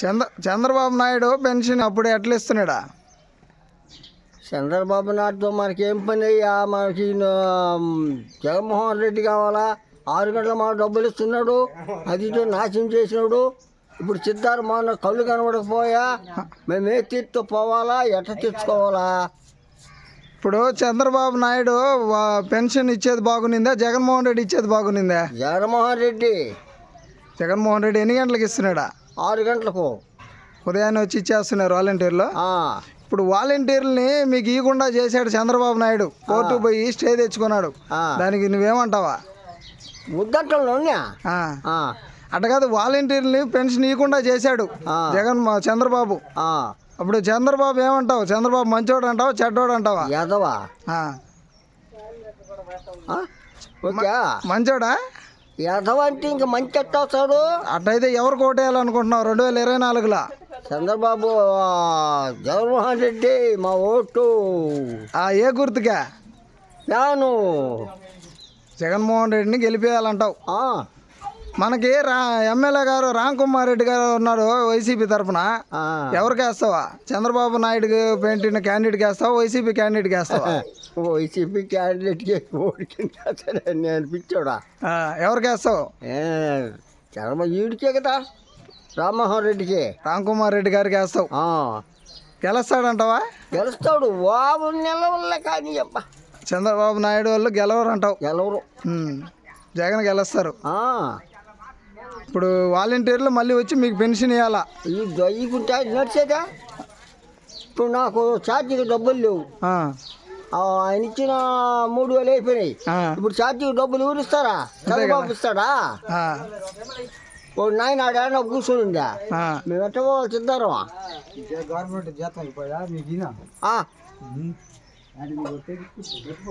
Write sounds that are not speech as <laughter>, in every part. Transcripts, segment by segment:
చంద్ర Chandrababu Naidu pension అప్పుడు ఎట్లా ఇస్తున్నాడా? చంద్రబాబు నాయుడుతో మనకి ఏం పని అయ్యా మనకి జగన్మోహన్ రెడ్డి కావాలా? ఆరు గంటల మన డబ్బులు ఇస్తున్నాడు. అది నాశనం చేసినాడు. ఇప్పుడు సిద్ధార్థ మన కళ్ళు కనబడకపోయా? మేము ఏ తీర్తో పోవాలా? ఎట్ట తెచ్చుకోవాలా ఇప్పుడు చంద్రబాబు నాయుడు పెన్షన్ ఇచ్చేది బాగునిందా? జగన్మోహన్ రెడ్డి ఇచ్చేది బాగునిందా? జగన్మోహన్ రెడ్డి. జగన్మోహన్ రెడ్డి ఎన్ని గంటలకు ఇస్తున్నాడా? ఆరు గంటలకు. ఉదయాన్నే వచ్చి ఇచ్చేస్తున్నారు వాలంటీర్లు. ఇప్పుడు వాలంటీర్లని మీకు ఇవ్వకుండా చేశాడు చంద్రబాబు నాయుడు. కోర్టు పోయి స్టే తెచ్చుకున్నాడు. దానికి నువ్వేమంటావా? ముద్దంటలు ఉన్నా ఆ. ఆ, అట్ట కాదు వాలంటీర్ని పెన్షన్ ఇవ్వకుండా చేశాడు. జగన్ చంద్రబాబు. అప్పుడు చంద్రబాబు ఏమంటావు? చంద్రబాబు మంచోడు అంటావా చెడ్డోడు అంటావా? ఓకే. మంచోడా? ఎదవ అంటే ఇంక మంచి ఎట్ట వస్తాడు అట్టయితే ఎవరు కోటేయాలనుకుంటున్నావు? రెండు వేల ఇరవై నాలుగులో? చంద్రబాబు జగన్మోహన్ రెడ్డి మా ఓటు. ఆ ఏ గుర్తుగా నాను జగన్మోహన్ రెడ్డిని గెలిపేయాలంటావు. మనకి రా ఎమ్మెల్యే గారు రామ్ కుమార్ రెడ్డి గారు ఉన్నారు వైసీపీ తరఫున. ఎవరికి వేస్తావా? చంద్రబాబు నాయుడు పెట్టిన క్యాండిడేట్కి వేస్తావా? వైసీపీ క్యాండిడేట్కి వేస్తావా? <laughs> వైసీపీ క్యాండిడేట్కి నేను ఆ, ఎవరికి వేస్తావు? చంద్రబాబు ఈడికే కదా రామ్మోహన్ రెడ్డికి. రామ్ కుమార్ రెడ్డి గారికి వేస్తావు. గెలుస్తాడంటావా? గెలుస్తాడు వాబు నిలవల్లే కానీ అబ్బా. చంద్రబాబు నాయుడు వాళ్ళు గెలవరు. అంటావు గెలవరు. జగన్ గెలుస్తారు. ఆ, ఇప్పుడు వాలంటీర్లు మళ్ళీ వచ్చి మీకు పెన్షన్ ఇవ్వాలా ఈ దొయ్యకుంటే నడిచేదా? ఇప్పుడు నాకు ఛార్జీకి డబ్బులు లేవు. ఆయన ఇచ్చిన మూడు వేలు అయిపోయినాయి. ఇప్పుడు ఛార్జీకి డబ్బులు ఎవరు ఇస్తారా? చంద్రబాబు ఇస్తాడా? ఆ, ఓ నాయన ఆడ కూర్చొని ఉందా. మేము ఎట్ట పోవాలి సిద్ధారం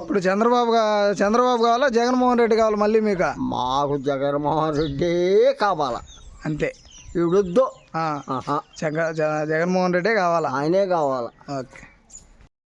ఇప్పుడు చంద్రబాబు చంద్రబాబు కావాలా జగన్మోహన్ రెడ్డి కావాలా మళ్ళీ మీకు? మాకు జగన్మోహన్ రెడ్డి కావాలా. అంతే. ఇవిడొద్దు జగన్మోహన్ రెడ్డే కావాలా? ఆయనే కావాలా. ఓకే.